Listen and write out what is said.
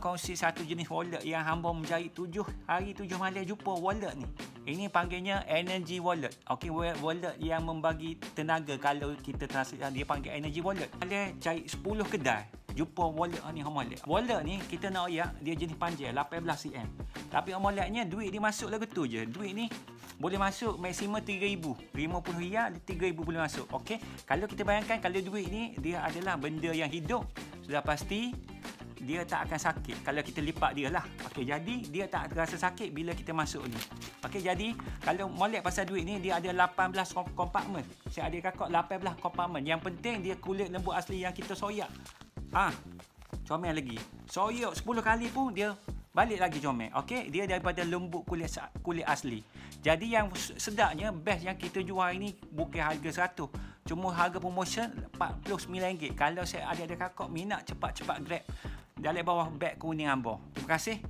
kongsi satu jenis wallet yang hamba mencari tujuh hari tujuh malam jumpa wallet ni. Ini panggilnya energy wallet. Okey, wa- wallet yang membagi tenaga kalau kita translate dia panggil energy wallet. Ada cari 10 kedai jumpa wallet ni hamba lihat. Wallet ni kita nak ayak dia jenis panjang 18 cm. Tapi hamba lihatnya duit dia masuk lagu tu je. Duit ni boleh masuk maksimum 3000. 50 riyal 3000 boleh masuk. Okey. Kalau kita bayangkan kalau duit ni dia adalah benda yang hidup sudah pasti dia tak akan sakit kalau kita lipat dia lah. Okey, jadi dia tak terasa sakit bila kita masuk ni. Okey, jadi kalau molek pasal duit ni dia ada 18 kom- kompartmen. Saya ada kakak 18 kompartmen. Yang penting dia kulit lembut asli yang kita soyak. Ah, comel lagi. Soyak 10 kali pun dia balik lagi comel. Okey, dia daripada lembut kulit kulit asli. Jadi yang sedapnya best yang kita jual ini bukan harga 100. Cuma harga promotion RM49. Kalau saya ada ada kakak minat cepat-cepat grab. Dalam bawah beg kuning ambo. Terima kasih.